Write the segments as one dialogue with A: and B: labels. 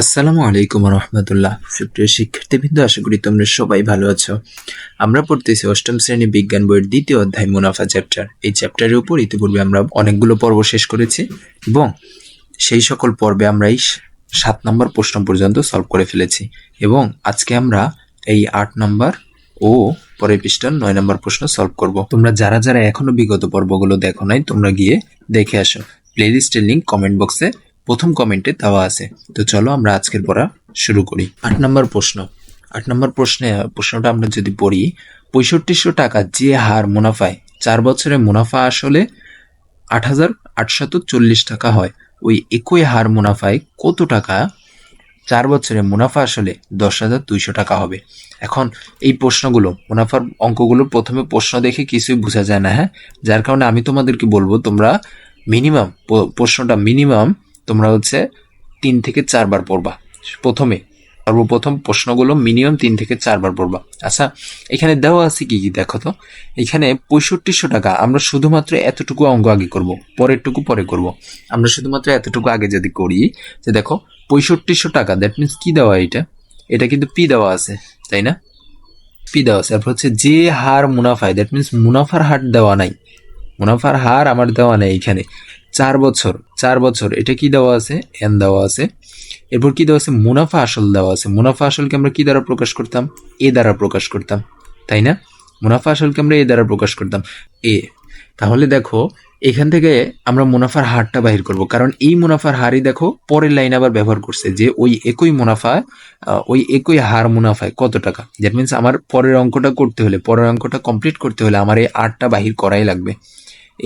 A: আসসালামু আলাইকুম রহমতুল্লাহ সুপ্রিয় শিক্ষার্থীবৃন্দ, আশা করি তোমরা সবাই ভালো আছো। আমরা পড়তেছি অষ্টম শ্রেণি বিজ্ঞান বইয়ের দ্বিতীয় অধ্যায় মুনাফা চ্যাপ্টার। এই চ্যাপ্টারের উপর ইতিপূর্বে আমরা অনেকগুলো পর্ব শেষ করেছি এবং সেই সকল পর্বে আমরা এই সাত নম্বর প্রশ্ন পর্যন্ত সলভ করে ফেলেছি এবং আজকে আমরা এই আট নম্বর ও পরের পৃষ্ঠার নয় নম্বর প্রশ্ন সলভ করব। তোমরা যারা যারা এখনও বিগত পর্বগুলো দেখো নাই, তোমরা গিয়ে দেখে আসো। প্লে প্লেলিস্টের লিঙ্ক কমেন্ট বক্সে প্রথম কমেন্টে দেওয়া আছে। তো চলো আমরা আজকের পড়া শুরু করি। আট নম্বর প্রশ্ন। আট নম্বর প্রশ্নে, প্রশ্নটা আমরা যদি পড়ি, পঁয়ষট্টিশো টাকা যে হার মুনাফায়, চার বছরে মুনাফা আসলে আট হাজার আটশত চল্লিশ টাকা হয়। ওই একই হার মুনাফায় কত টাকা? চার বছরে মুনাফা আসলে দশ হাজার দুইশো টাকা হবে। এখন এই প্রশ্নগুলো, মুনাফার অঙ্কগুলো প্রথমে প্রশ্ন দেখে কিছুই বোঝা যায় না হ্যাঁ? যার কারণে আমি তোমাদেরকে বলব, তোমরা মিনিমাম প্রশ্নটা মিনিমাম তোমরা হচ্ছে তিন থেকে চারবার পড়বা। প্রথমে সর্বপ্রথম প্রশ্নগুলো মিনিমাম তিন থেকে চারবার পড়বা। আচ্ছা এখানে দেওয়া আছে কি কি দেখো তো? এখানে পঁয়ষট্টিশো টাকা আমরা শুধুমাত্র এতটুকু অঙ্ক আগে করব, পরেরটুকু পরে করব। আমরা শুধুমাত্র এতটুকু আগে যদি করি, যে দেখো পঁয়ষট্টিশো টাকা দ্যাট মিনস কি দেওয়া এটা? এটা কিন্তু পি দেওয়া আছে, তাই না? পি দেওয়া আছে। তারপর হচ্ছে যে হার মুনাফায় দ্যাট মিনস মুনাফার হার দেওয়া নাই। মুনাফার হার আমার দেওয়া নেই এখানে। চার বছর চার বছর, এটা কি দেওয়া আছে? এন দেওয়া আছে। এরপর কি দেওয়া আছে? মুনাফা আসল দেওয়া আছে। মুনাফা আসলকে আমরা কি দ্বারা প্রকাশ করতাম? এ দ্বারা প্রকাশ করতাম। তাই না? মুনাফা আসলকে আমরা এ দ্বারা প্রকাশ করতাম। এ, তাহলে দেখো, এখান থেকে আমরা মুনাফার হারটা বাহির করব। কারণ এই মুনাফার হারই দেখো, পরের লাইন আবার ব্যবহার করছে যে ওই একই মুনাফা ওই একই হার মুনাফায় কত টাকা? দ্যাট মিনস আমার পরের অঙ্কটা করতে হলে, পরের অঙ্কটা কমপ্লিট করতে হলে আমার এই আরটা বাহির করাই লাগবে।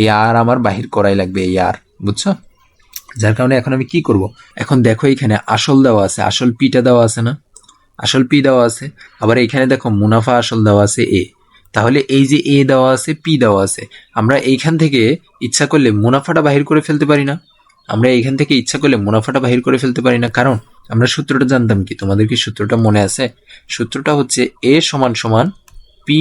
A: এই আর আমার বাহির করাই লাগবে এই আর বুঝছ? যার কারণে এখন আমি কি করব? এখন দেখো এখানে আসল দেওয়া আছে, আসল পিটা দেওয়া আছে না? আসল পি দেওয়া আছে, আবার এখানে দেখো মুনাফা আসল দেওয়া আছে এ তাহলে এই যে এ দেওয়া আছে পি দেওয়া আছে, আমরা এইখান থেকে ইচ্ছা করলে মুনাফাটা বাহির করে ফেলতে পারি না। আমরা এইখান থেকে ইচ্ছা করলে মুনাফাটা বাহির করে ফেলতে পারি না। কারণ আমরা সূত্রটা জানতাম কি? তোমাদের কি সূত্রটা মনে আছে? সূত্রটা হচ্ছে এ সমান সমান পি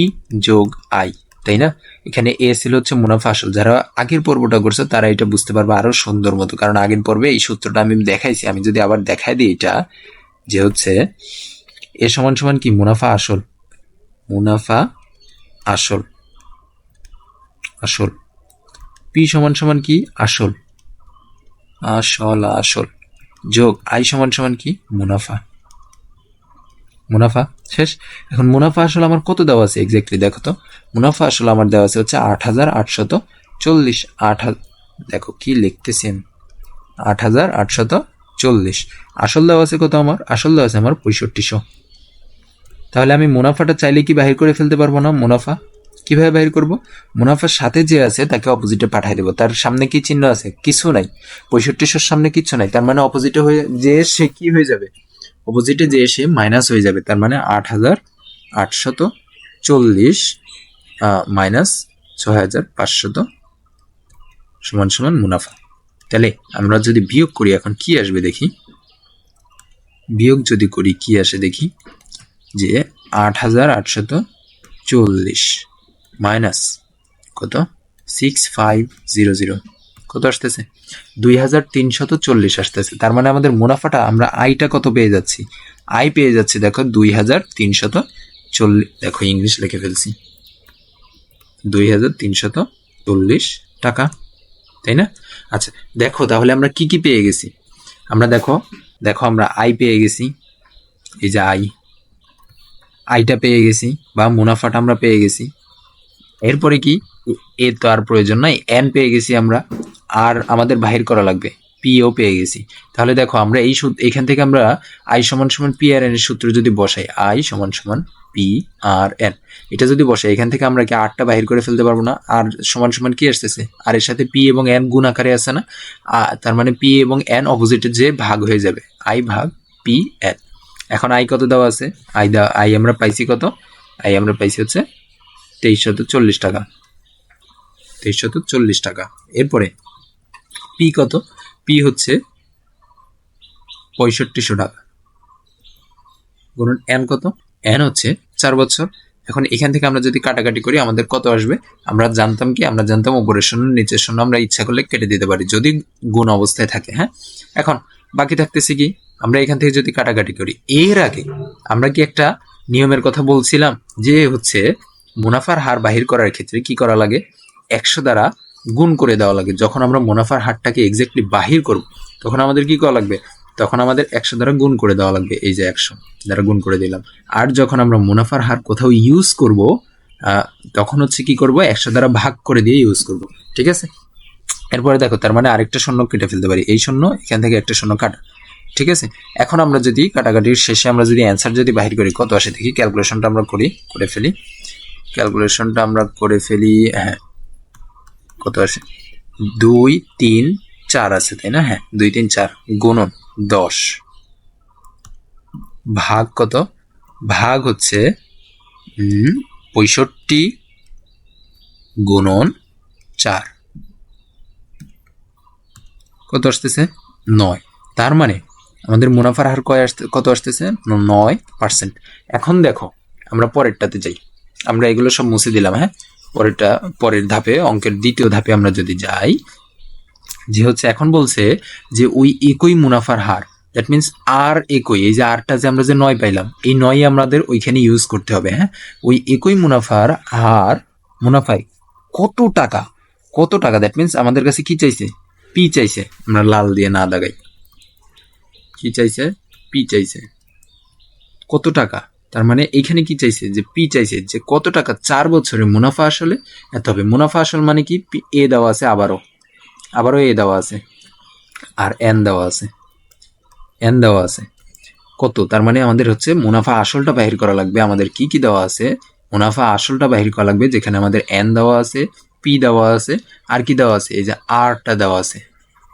A: যোগ আই তাই না? এখানে এ ছিল হচ্ছে মুনাফা আসল। যারা আগের পর্বটা করছে, তারা এটা বুঝতে পারবে আরও সুন্দর মতো। কারণ আগের পর্বে এই সূত্রটা আমি দেখাইছি। আমি যদি আবার দেখাই দিই এটা, যে হচ্ছে এ সমান সমান কি? মুনাফা আসল। মুনাফা আসল। আসল। পি সমান সমান কি? আসল। আসল আসল। যোগ আই সমান সমান কি? মুনাফা। মুনাফা। শেষ। এখন মুনাফা আসলে আমার কত দেওয়া আছে এক্স্যাক্টলি দেখো তো। মুনাফা আসলে আমার দেওয়া আছে হচ্ছে আট হাজার আটশত চল্লিশ। আট দেখো কি লিখতেছি আমি আট হাজার আটশত চল্লিশ। আসল দেওয়া আছে কত আমার? আসল দেওয়া আছে আমার পঁয়ষট্টিশো। তাহলে আমি মুনাফাটা চাইলে কি বাহির করে ফেলতে পারব না? মুনাফা। কীভাবে বাহির করব? মুনাফার সাথে যে আছে তাকে অপোজিটে পাঠিয়ে দেবো। তার সামনে কি চিহ্ন আছে? কিছু নাই। পঁয়ষট্টিশোর সামনে কিছু নাই। তার মানে অপোজিটে হয়ে যে সে কি হয়ে যাবে? অপোজিটে যে এসে মাইনাস হয়ে যাবে, তার মানে আট হাজার আটশত চল্লিশ মাইনাস ছয় হাজার পাঁচশত সমান সমান মুনাফা। তাহলে আমরা যদি বিয়োগ করি, এখন কি আসবে দেখি? বিয়োগ যদি করি, কি আসে দেখি? যে আট হাজার আটশত চল্লিশ মাইনাস কত? সিক্স ফাইভ জিরো জিরো কত আসতেছে? দুই হাজার তিনশত চল্লিশ আসতেছে। তার মানে আমাদের মুনাফাটা, আমরা আইটা কত পেয়ে যাচ্ছি? আই পেয়ে যাচ্ছি, দেখো, দুই হাজার তিনশত চল্লিশ। দেখো, ইংলিশ লিখে ফেলছি। দুই হাজার তিনশত চল্লিশ টাকা, তাই না? আচ্ছা দেখো, তাহলে আমরা কি কি পেয়ে গেছি? আমরা দেখো দেখো, আমরা আই পেয়ে গেছি। এই যে আই। আইটা পেয়ে গেছি, বা মুনাফাটা আমরা পেয়ে গেছি। এরপরে কি? এ তো আর প্রয়োজন নাই। এন পেয়ে গেছি আমরা। আর আমাদের বাহির করা লাগবে। পিও পেয়ে গেছি। তাহলে দেখো, আমরা এই সূত্র এখান থেকে আমরা আই সমান সমান পি আর এন এর সূত্র যদি বসাই আই সমান সমান পি আর এন এটা যদি বসাই, এখান থেকে আমরা কি আটটা বাহির করে ফেলতে পারব না? আর সমান সমান কি আসতেছে? আর এর সাথে পি এবং এন গুণ আকারে আছে না? তার মানে পি এবং এন অপোজিটে যে ভাগ হয়ে যাবে। আই ভাগ পি এন এখন আই কত দেওয়া আছে? আই দা আই আমরা পাইছি কত? আই আমরা পাইছি হচ্ছে তেইশশত চল্লিশ টাকা। তেইশশত চল্লিশ টাকা। এরপরে পি কত? পি হচ্ছে পঁয়ষট্টিশো টাকা। বলুন এন কত? এন হচ্ছে চার বছর। এখন এখান থেকে আমরা যদি কাটাকাটি করি, আমাদের কত আসবে? আমরা জানতাম কি? আমরা জানতাম উপরের শূন্য নিচের শূন্য আমরা ইচ্ছা করলে কেটে দিতে পারি, যদি গুণ অবস্থায় থাকে হ্যাঁ? এখন বাকি থাকতেছে কি? আমরা এখান থেকে যদি কাটাকাটি করি, এর আগে আমরা কি একটা নিয়মের কথা বলছিলাম যে হচ্ছে মুনাফার হার বাহির করার ক্ষেত্রে কি করা লাগে? একশো দ্বারা গুণ করে দেওয়া লাগে। যখন আমরা মুনাফার হারটাকে এক্স্যাক্টলি বাহির করব, তখন আমাদের কি করা লাগবে? তখন আমাদের একশো দ্বারা গুণ করে দেওয়া লাগবে। এই যে একশো দ্বারা গুণ করে দিলাম। আর যখন আমরা মুনাফার হার কোথাও ইউজ করব তখন হচ্ছে কি করব? একশো দ্বারা ভাগ করে দিয়ে ইউজ করব। ঠিক আছে? এরপরে দেখো, তার মানে আরেকটা শূন্য কেটে ফেলতে পারি। এই শূন্য এখান থেকে একটা শূন্য কাটা। ঠিক আছে? এখন আমরা যদি কাটাকাটির শেষে আমরা যদি অ্যান্সার যদি বাহির করি, কত আসে দেখি? ক্যালকুলেশনটা আমরা করি, করে ফেলি। ক্যালকুলেশনটা আমরা করে ফেলি হ্যাঁ কত আসে? দুই, তিন, চার আছে, তাই না? হ্যাঁ দুই, তিন, চার গুণন দশ। ভাগ কত? ভাগ হচ্ছে পঁয়ষট্টি গুণন চার। কত আসতেছে? নয়। তার মানে আমাদের মুনাফার হার কয় আসতে, কত আসতেছে? নয় পার্সেন্ট এখন দেখো, আমরা পরেরটাতে যাই। আমরা এগুলো সব মুছে দিলাম হ্যাঁ? পরেরটা, পরের ধাপে, অঙ্কের দ্বিতীয় ধাপে আমরা যদি যাই, যে হচ্ছে এখন বলছে যে ওই একই মুনাফার হার দ্যাট মিনস আর একই, এই যে আরটা যে আমরা যে নয় পাইলাম, এই নয় আমাদের ওইখানে ইউজ করতে হবে হ্যাঁ? ওই একই মুনাফার হার, মুনাফায় কত টাকা কত টাকা? দ্যাট মিনস আমাদের কাছে কি চাইছে? পি চাইছে, আমরা লাল দিয়ে না দাগাই কি চাইছে? পি চাইছে। কত টাকা? তার মানে এখানে কি চাইছে? যে পি চাইছে যে কত টাকা চার বছরে মুনাফা আসলে? এত হবে। মুনাফা আসল মানে কি? এ দেওয়া আছে, আবারও। আবারও এ দেওয়া আছে। আর এন দেওয়া আছে। এন দেওয়া আছে। কত? তার মানে আমাদের হচ্ছে মুনাফা আসলটা বাহির করা লাগবে। আমাদের কি কি দেওয়া আছে? মুনাফা আসলটা বাহির করা লাগবে। যেখানে আমাদের এন দেওয়া আছে, পি দেওয়া আছে, আর কি দেওয়া আছে? এই যে আরটা দেওয়া আছে।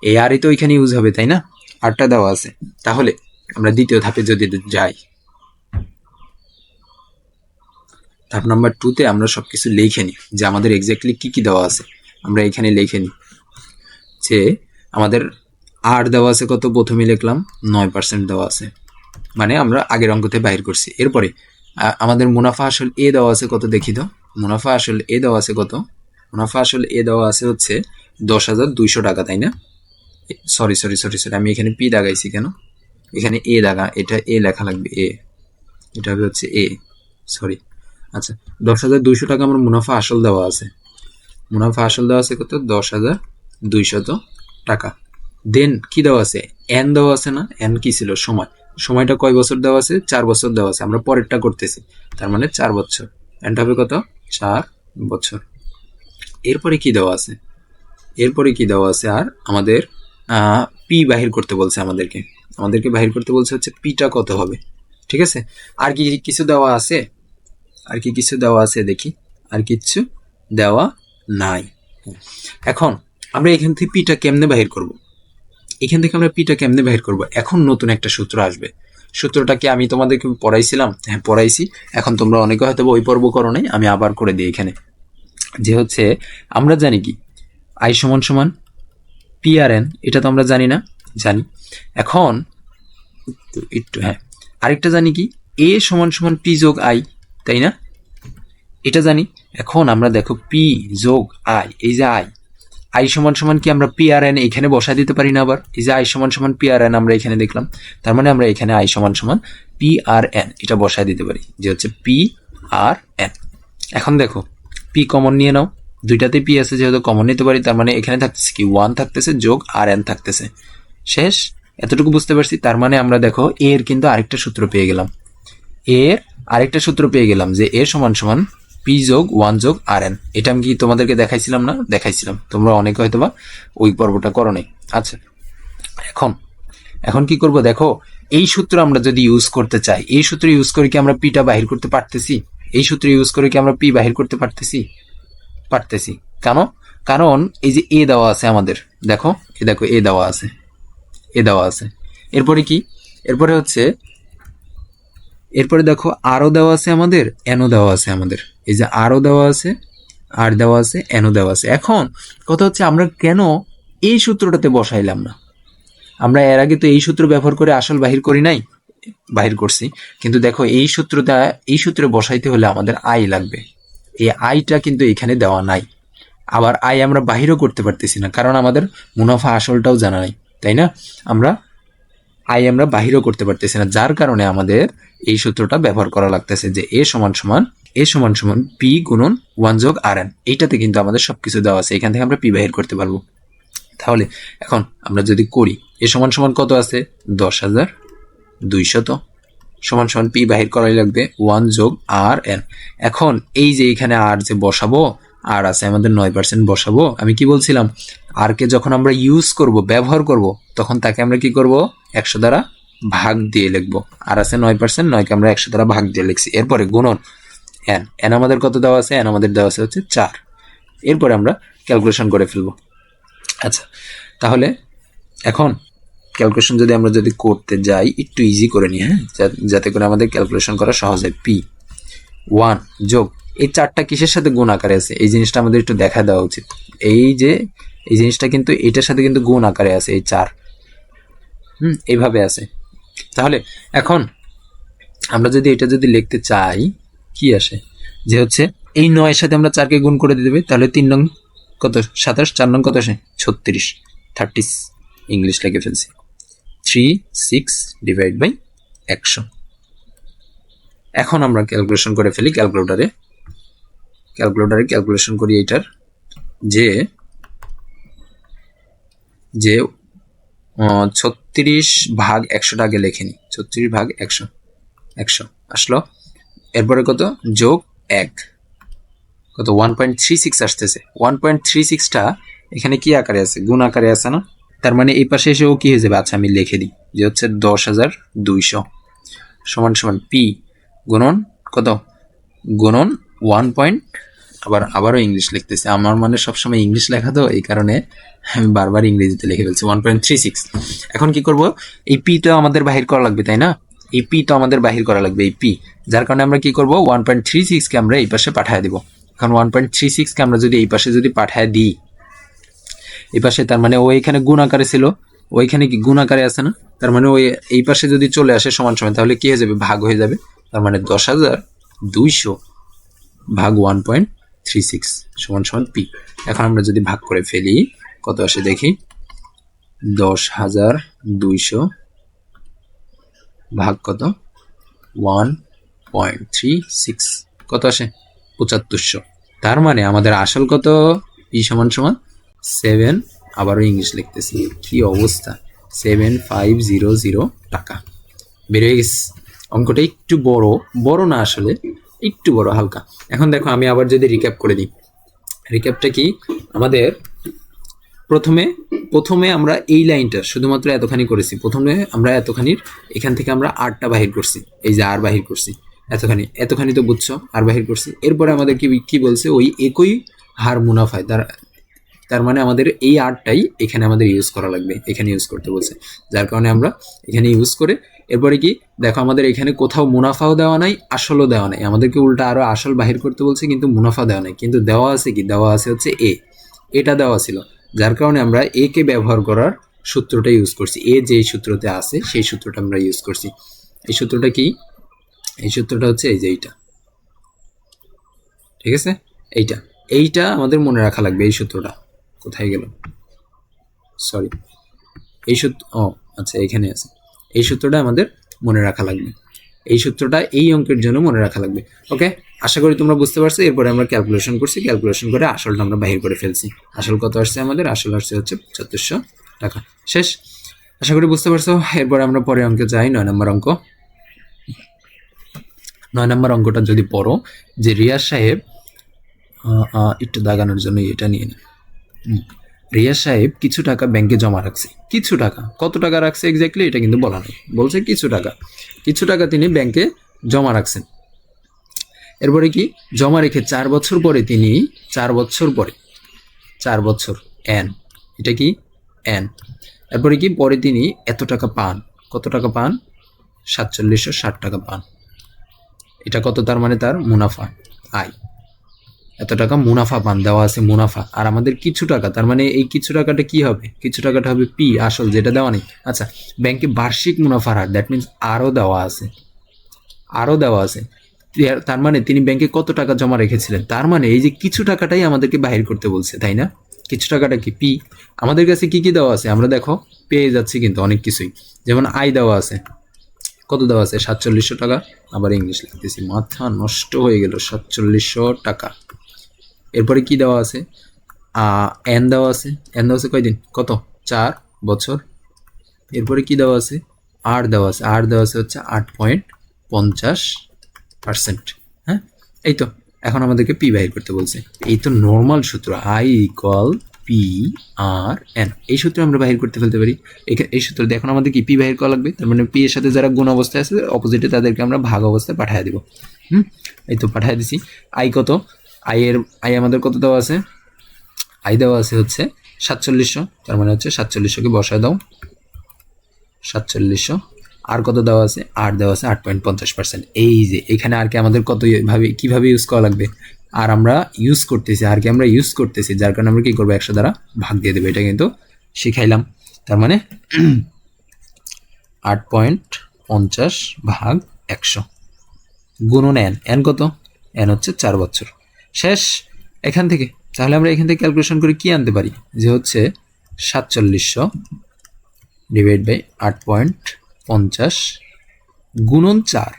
A: এই আরই তো ওইখানে ইউজ হবে, তাই না? আরটা দেওয়া আছে। তাহলে আমরা দ্বিতীয় ধাপে যদি যাই। ধাপ নাম্বার টুতে আমরা সবকিছু লিখে নিই যে আমাদের এক্স্যাক্টলি কি কি দেওয়া আছে। আমরা এখানে লিখে নিই যে আমাদের আর দেওয়া আছে কত? প্রথমে লিখলাম নয় পার্সেন্ট দেওয়া আছে। মানে আমরা আগের অঙ্কতে বাইর করছি। এরপরে আমাদের মুনাফা আসল এ দেওয়া আছে কত দেখি তো? মুনাফা আসল এ দেওয়া আছে কত? মুনাফা আসল এ দেওয়া আছে হচ্ছে দশ হাজার দুইশো টাকা, তাই না? সরি সরি সরি সরি আমি এখানে পি দাগাইছি কেন? এখানে এ দাগা, এটা এ লেখা লাগবে এ এটা হবে হচ্ছে এ সরি আচ্ছা দশ হাজার দুইশো টাকা আমার মুনাফা আসল দেওয়া আছে। মুনাফা আসল দেওয়া আছে কত? দশ হাজার দুইশত টাকা। দেন কি দেওয়া আছে? এন দেওয়া আছে না? এন কি ছিল? সময়। সময়টা কয় বছর দেওয়া আছে? চার বছর দেওয়া আছে। আমরা পরেরটা করতেছি। তার মানে চার বছর। এনটা হবে কত? চার বছর। এরপরে কি দেওয়া আছে? এরপরে কি দেওয়া আছে? আর আমাদের পি বাহির করতে বলছে আমাদেরকে। আমাদেরকে বাহির করতে বলছে হচ্ছে পিটা কত হবে? ঠিক আছে? আর কি কিছু দেওয়া আছে? আর কি কিছু দেওয়া আছে দেখি। আর কিছু দেওয়া নাই। এখন আমরা এখান থেকে পিটা কেমনে বাহির করব? এখান থেকে আমরা পিটা কেমনে বাহির করব? এখন নতুন একটা সূত্র আসবে। সূত্রটা কি আমি তোমাদেরকে পড়াইছিলাম। হ্যাঁ পড়াইছি। এখন তোমরা অনেকে হয়তো ওই পর্ব করো নাই, আমি আবার করে দিই এখানে। যে হচ্ছে, আমরা জানি কি? আই সমান সমান পি আর এন এটা তো আমরা জানি না, জানি। এখন একটু হ্যাঁ। আরেকটা জানি কি? এ সমান সমান পি যোগ আই। তাই না? এটা জানি। এখন আমরা দেখো পি যোগ আই এই যে আই আই সমান সমান কি আমরা পি আর এন এখানে বসাই দিতে পারি না আবার? এই যে আই সমান সমান পি আর এন আমরা এখানে দেখলাম। তার মানে আমরা এখানে আই সমান সমান পি আর এন এটা বসাই দিতে পারি, যে হচ্ছে পি আর এন এখন দেখো পি কমন নিয়ে নাও। দুইটাতে পি আছে যেহেতু কমন নিতে পারি, তার মানে এখানে থাকতেছে কি? ওয়ান থাকতেছে যোগ আর এন থাকতেছে। শেষ, এতটুকু বুঝতে পারছি। তার মানে আমরা দেখো এর কিন্তু আরেকটা সূত্র পেয়ে গেলাম। এর আরেকটা সূত্র পেয়ে গেলাম যে এ সমান সমান পি যোগ ওয়ান যোগ আর এন। এটা আমি কি তোমাদেরকে দেখাইছিলাম না? দেখাইছিলাম। তোমরা অনেকে হয়তো বা ওই পর্বটা করো নাই। আচ্ছা এখন এখন কি করব? দেখো, এই সূত্র আমরা যদি ইউজ করতে চাই, এই সূত্র ইউজ করে কি আমরা পিটা বাহির করতে পারতেছি? এই সূত্র ইউজ করে কি আমরা পি বাহির করতে পারতেছি? পারতেছি। কেন? কারণ এই যে এ দেওয়া আছে আমাদের, দেখো, এ দেখো, এ দেওয়া আছে, এ দেওয়া আছে। এরপরে কি? এরপরে হচ্ছে এরপরে দেখো, আরও দেওয়া আছে আমাদের, এনও দেওয়া আছে আমাদের। এই যে, আরও দেওয়া আছে, আর দেওয়া আছে, এনও দেওয়া আছে। এখন, কথা হচ্ছে আমরা কেন এই সূত্রটাতে বসাইলাম না? আমরা এর আগে তো এই সূত্র ব্যবহার করে আসল বাহির করি নাই, বাহির করছি। কিন্তু দেখো, এই সূত্রটা, এই সূত্রে বসাইতে হলে আমাদের আই লাগবে। এই আইটা কিন্তু এখানে দেওয়া নাই। আবার আই আমরা বাহিরও করতে পারতেছি না, কারণ আমাদের মুনাফা আসলটাও জানা নাই, তাই না? আমরা আই আমরা বাহিরও করতে পারতেছি না। যার কারণে আমাদের এই সূত্রটা ব্যবহার করা লাগতেছে যে এ সমান সমান, এ সমান সমান পি গুণন ওয়ান যোগ আর এন এইটাতে কিন্তু আমাদের সব কিছু দেওয়া আছে। এখান থেকে আমরা পি বাহির করতে পারব। তাহলে এখন আমরা যদি করি, এ সমান সমান কত আছে? দশ হাজার দুইশত। সমান সমান পি বাহির করাই লাগবে ওয়ান যোগ আর এন এখন এই যে এখানে আর যে বসাবো আর আছে আমাদের নয় পার্সেন্ট বসাবো। আমি কি বলছিলাম? আর কে যখন আমরা ইউজ করব, ব্যবহার করব, তখন তাকে আমরা কি করব? একশো দ্বারা ভাগ দিয়ে লিখব। আর আছে নয় পার্সেন্ট নয়কে আমরা একশো দ্বারা ভাগ দিয়ে লিখছি। এরপরে গুণন এন এন আমাদের কত দেওয়া আছে? এন আমাদের দেওয়া আছে হচ্ছে চার। এরপরে আমরা ক্যালকুলেশন করে ফেলব। আচ্ছা তাহলে এখন ক্যালকুলেশন যদি আমরা যদি করতে যাই, একটু ইজি করে নিই হ্যাঁ? যাতে করে আমাদের ক্যালকুলেশন করা সহজ হয়। পি ওয়ান যোগ এই চারটা কিসের সাথে গুণ আকারে আছে? এই জিনিসটা আমাদের একটু দেখা দেওয়া উচিত। এই যে, এই জিনিসটা কিন্তু, এটার সাথে কিন্তু গুণ আকারে আছে, এই চার। হুম এইভাবে আছে। তাহলে, এখন আমরা যদি এটা যদি লিখতে চাই, কি আসে? যে হচ্ছে, এই নয়ের সাথে আমরা চারকে গুণ করে দিতে তাহলে তিন নং কত? সাতাশ, চার নং কত আসে? ছত্রিশ। থার্টি ইংলিশ লিখে ফেলছি। থ্রি, সিক্স ডিভাইড বাই একশো। এখন আমরা ক্যালকুলেশন করে ফেলি ক্যালকুলেটারে। ক্যালকুলেটারে ক্যালকুলেশন করি এইটার, যে যে ছত্রিশ ভাগ একশোটা আগে লেখে নি। ছত্রিশ ভাগ একশো একশো। আসলো? এরপরে কত? যোগ এক। কত? ওয়ান পয়েন্ট থ্রি সিক্স আসতেছে। ওয়ান পয়েন্ট থ্রি সিক্সটা এখানে কি আকারে আছে? গুণ আকারে আছে না? তার মানে এই পাশে এসেও কি হয়ে যাবে? আচ্ছা আমি লিখে দিই, যে হচ্ছে দশ হাজার দুইশো। সমান সমান পি গুণন কত? গুণন ওয়ান পয়েন্ট আবার আবারও ইংলিশ লিখতেছে। আমার মানে সবসময় ইংলিশ লেখা তো, এই কারণে আমি বারবার ইংরেজিতে লিখে ফেলছি ওয়ান পয়েন্ট থ্রি সিক্স এখন কি করব? এই পি তো আমাদের বাহির করা লাগবে, তাই না? এই পি তো আমাদের বাহির করা লাগবে, এই পি যার কারণে আমরা কি করব? ওয়ান পয়েন্ট থ্রি সিক্সকে আমরা এই পাশে পাঠিয়ে দিব। এখন ওয়ান পয়েন্ট থ্রি সিক্সকে আমরা যদি এই পাশে যদি পাঠিয়ে দিই, এই পাশে তার মানে ও এখানে গুণ আকারে ছিল। ওইখানে কি গুণ আকারে আছে না? তার মানে ওই এই পাশে যদি চলে আসে সমান সমান, তাহলে কি হয়ে যাবে? ভাগ হয়ে যাবে। তার মানে দশ হাজার দুইশো। ভাগ ওয়ান পয়েন্ট থ্রি সিক্স সমান সমান পি। এখন আমরা যদি ভাগ করে ফেলি, কত আসে দেখি? দশ হাজার দুইশো ভাগ কত? One point three six. কত আসে? পঁচাত্তরশো। তার মানে আমাদের আসল কত? পি সমান সমান সেভেন। আবারও ইংলিশ লিখতেছি। কি অবস্থা? সেভেন ফাইভ জিরো জিরো টাকা। বেরিয়ে গেছে। অঙ্কটা একটু বড়। বড় না আসলে। একটু বড়, হালকা। এখন দেখো, আমি আবার যদি রিক্যাপ করে দিই। রিক্যাপটা কি? আমাদের প্রথমে প্রথমে আমরা এই লাইনটা শুধুমাত্র এতখানি করেছি। প্রথমে আমরা এতখানির এখান থেকে আমরা আটটা বাহির করছি। এই যে আর বাহির করছি, এতখানি। এতখানি তো বুঝছ, আর বাহির করছি। এরপরে আমাদের কি কি বলছে? ওই একই হার মুনাফায়, তার তার মানে আমাদের এই আর্টটাই এখানে আমাদের ইউজ করা লাগবে, এখানে ইউজ করতে বলছে। যার কারণে আমরা এখানে ইউজ করে এরপরে কি? দেখো আমাদের এখানে কোথাও মুনাফাও দেওয়া নাই, আসলও দেওয়া নাই। আমাদেরকে উল্টা আরও আসল বাহির করতে বলছে, কিন্তু মুনাফা দেওয়া নাই। কিন্তু দেওয়া আছে কি? দেওয়া আছে হচ্ছে এ এটা দেওয়া ছিল। যার কারণে আমরা এ কে ব্যবহার করার সূত্রটা ইউজ করছি। এ যে সূত্রতে আছে, সেই সূত্রটা আমরা ইউজ করছি। এই সূত্রটা কি? এই সূত্রটা হচ্ছে এই যে এইটা। ঠিক আছে? এইটা। এইটা আমাদের মনে রাখা লাগবে এই সূত্রটা। কোথায় গেল? সরি এই সূত্র ও আচ্ছা এখানে আছে। এই সূত্রটা আমাদের মনে রাখা লাগবে। এই সূত্রটা এই অঙ্কের জন্য মনে রাখা লাগবে। ওকে? আশা করি তোমরা বুঝতে পারছ। এরপরে আমরা ক্যালকুলেশন করছি। ক্যালকুলেশন করে আসলটা আমরা বাহির করে ফেলছি। আসল কত আসছে আমাদের? আসল আসছে হচ্ছে চতুর্শো টাকা। শেষ। আশা করি বুঝতে পারছ। এরপরে আমরা পরে অঙ্কে যাই। নয় নম্বর অঙ্ক। নয় নম্বর অঙ্কটা যদি পড়ো, যে রিয়াজ সাহেব একটু দাগানোর জন্য এটা নিয়ে নিই রিয়াজ সাহেব কিছু টাকা ব্যাংকে জমা রাখছে। কিছু টাকা। কত টাকা রাখছে এক্স্যাক্টলি এটা কিন্তু বলা নেই। বলছে কিছু টাকা। কিছু টাকা তিনি ব্যাংকে জমা রাখছেন। এরপরে কি? জমা রেখে চার বছর পরে তিনি, চার বছর পরে, চার বছর এন এটা কি? এন এরপরে কি? পরে তিনি এত টাকা পান। কত টাকা পান? সাতচল্লিশশো ষাট টাকা পান। এটা কত তার মানে তার? মুনাফা, আয়। এত টাকা মুনাফা পান, দেওয়া আছে মুনাফা। আর আমাদের কিছু টাকা, তার মানে এই কিছু টাকাটা কি হবে? কিছু টাকাটা হবে পি, আসল, যেটা দেওয়া নেই। আচ্ছা ব্যাংকে বার্ষিক মুনাফার হার দ্যাট মিনস আরও দেওয়া আছে। আরও দেওয়া আছে। তার মানে তিনি ব্যাংকে কত টাকা জমা রেখেছিলেন? তার মানে এই যে কিছু টাকাটাই আমাদেরকে বাহির করতে বলছে, তাই না? কিছু টাকাটা কি? পি। আমাদের কাছে কি কি দেওয়া আছে? আমরা দেখো, পেয়ে যাচ্ছি কিন্তু অনেক কিছুই। যেমন আয় দেওয়া আছে। কত দেওয়া আছে? সাতচল্লিশশো টাকা। আবার ইংলিশ লিখতেছি, মাথা নষ্ট হয়ে গেল, সাতচল্লিশশো টাকা। এরপরে কি দেওয়া আছে? এন দেওয়া আছে। এন দেওয়া আছে কয়দিন? কত? চার বছর। এরপরে কি দেওয়া আছে? আর দেওয়া আছে। আর দেওয়া আছে হচ্ছে আট পয়েন্ট পঞ্চাশ পার্সেন্ট। হ্যাঁ? এই তো, এখন আমাদেরকে পি বাহির করতে বলছে। এই তো নর্মাল সূত্র I equal P R N এই সূত্র আমরা বাহির করতে ফেলতে পারি। এই সূত্র দিয়ে এখন আমাদের কি পি বাহির করা লাগবে? তার মানে পি এর সাথে যারা গুণ অবস্থায় আছে অপোজিটে তাদেরকে আমরা ভাগ অবস্থায় পাঠিয়ে দেবো। হুম? এই তো পাঠিয়ে দিছি। আই কত? আই এর আই আমাদের কত দেওয়া আছে? আই দেওয়া আছে হচ্ছে সাতচল্লিশশো, তার মানে হচ্ছে সাতচল্লিশশোকে বসায় দাও। সাতচল্লিশশো, আর কত দেওয়া আছে? আর দেওয়া আছে আট পয়েন্ট পঞ্চাশ পার্সেন্ট। এই যে, এখানে আর কি আমাদের কত ভাবে, কীভাবে ইউজ করা লাগবে? আর আমরা ইউজ করতেছি, আর কি আমরা ইউজ করতেছি, যার কারণে আমরা কি করব? একশো দ্বারা ভাগ দিয়ে দেবো, এটা কিন্তু শিখাইলাম। তার মানে আট পয়েন্ট পঞ্চাশ ভাগ একশো। গুণন এন এন কত? এন হচ্ছে চার বছর। শেষ, এখান থেকে। তাহলে আমরা এখান থেকে ক্যালকুলেশন করে কি আনতে পারি? যে হচ্ছে সাতচল্লিশশো ডিভাইড বাই আট পয়েন্ট পঞ্চাশ গুণন চার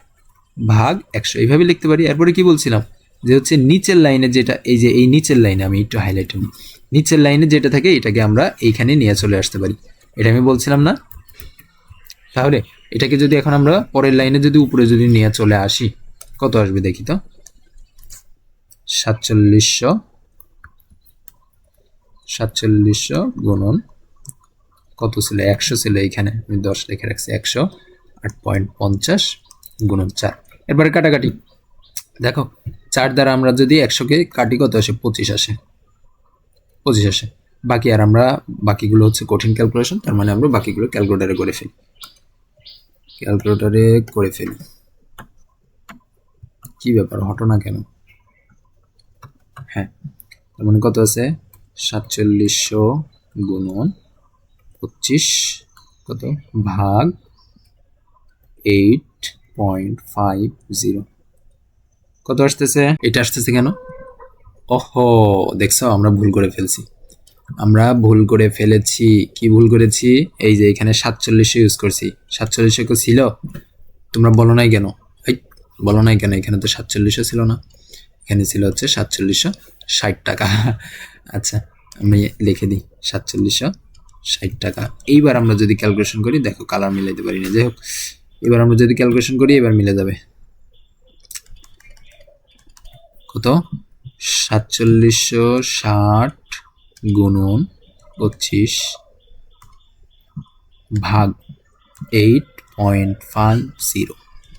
A: ভাগ একশো। এইভাবে লিখতে পারি। এরপরে কি বলছিলাম? যে হচ্ছে নিচের লাইনে যেটা, এই যে এই নিচের লাইনে আমি একটু হাইলাইট করি নিচের লাইনে যেটা থাকে, এটাকে আমরা এইখানে নিয়ে চলে আসতে পারি। এটা আমি বলছিলাম না? তাহলে এটাকে যদি এখন আমরা পরের লাইনে যদি উপরে যদি নিয়ে চলে আসি, কত আসবে দেখি তো? সাতচল্লিশশো সাতচল্লিশশো গুণন, কত ছিল? একশো ছিল এইখানে। আমি দশ লিখে রাখছি একশো, আট পয়েন্ট পঞ্চাশ গুণন চার। এরপরে কাটাকাটি। দেখো, চার দ্বারা আমরা যদি একশোকে কাটি, কত আসে? পঁচিশ আসে। পঁচিশ আসে। বাকি আর আমরা বাকিগুলো হচ্ছে কঠিন ক্যালকুলেশন তার মানে আমরা বাকিগুলো ক্যালকুলেটারে করে ফেলি। ক্যালকুলেটারে করে ফেলি। কি ব্যাপার? হটো না কেন? হ্যাঁ তার মানে কত আছে? সাতচল্লিশশো গুণন পঁচিশ কত? ভাগ এইট পয়েন্ট ফাইভ জিরো। কত আসতেছে? এটা আসতেছে কেন? ওহো, দেখছ, আমরা ভুল করে ফেলছি। আমরা ভুল করে ফেলেছি। কি ভুল করেছি? এই যে এখানে সাতচল্লিশশো ইউজ করছি। সাতচল্লিশশো কেউ ছিল? তোমরা বলো নাই কেন? বলো নাই কেন? এখানে তো সাতচল্লিশশো ছিল না। এখানে ছিল হচ্ছে সাতচল্লিশশো ষাট টাকা। আচ্ছা আমি লিখে দিই, সাতচল্লিশশো ষাট টাকা। এইবার আমরা যদি ক্যালকুলেশন করি, দেখো কালার মিলাইতে পারি না। যাই হোক এবার আমরা যদি ক্যালকুলেশন করি, এবার মিলে যাবে। কত? সাতচল্লিশশো ষাট গুণন পঁচিশ ভাগ এইট পয়েন্ট ফাইভ জিরো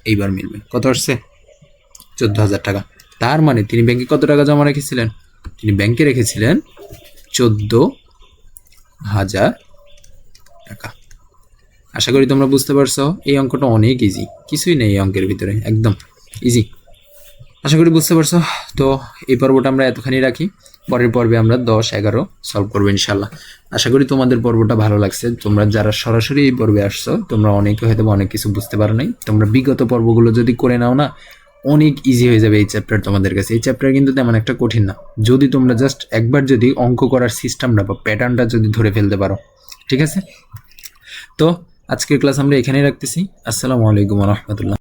A: এইবার মিলবে। কত আসছে? চোদ্দ হাজার টাকা। তার মানে তিনি ব্যাংকে কত টাকা জমা রেখেছিলেন? তিনি ব্যাংকে রেখেছিলেন চোদ্দ হাজার টাকা। আশা করি তোমরা বুঝতে পারছ, এই অঙ্কটা অনেক ইজি কিছুই নেই এই অঙ্কের ভিতরে, একদম ইজি আশা করি বুঝতে পারছ, তো এই পর্বটা আমরা এতখানি রাখি। পরের পর্বে আমরা দশ এগারো সলভ করব ইনশাল্লাহ আশা করি তোমাদের পর্বটা ভালো লাগছে। তোমরা যারা সরাসরি এই পর্বে আসছো, তোমরা অনেকে হয়তো অনেক কিছু বুঝতে পারো নাই। তোমরা বিগত পর্বগুলো যদি করে নাও না অনেক ইজি হয়ে যাবে এই চ্যাপ্টার তোমাদের কাছে। এই চ্যাপ্টার কিন্তু তেমন একটা কঠিন না। যদি তোমরা জাস্ট একবার যদি অঙ্ক করার সিস্টেমটা বা প্যাটার্নটা যদি ধরে ফেলতে পারো, ঠিক আছে? তো আজকের ক্লাস আমরা এখানেই রাখতেছি। আসসালামু আলাইকুম রহমতুল্লাহ।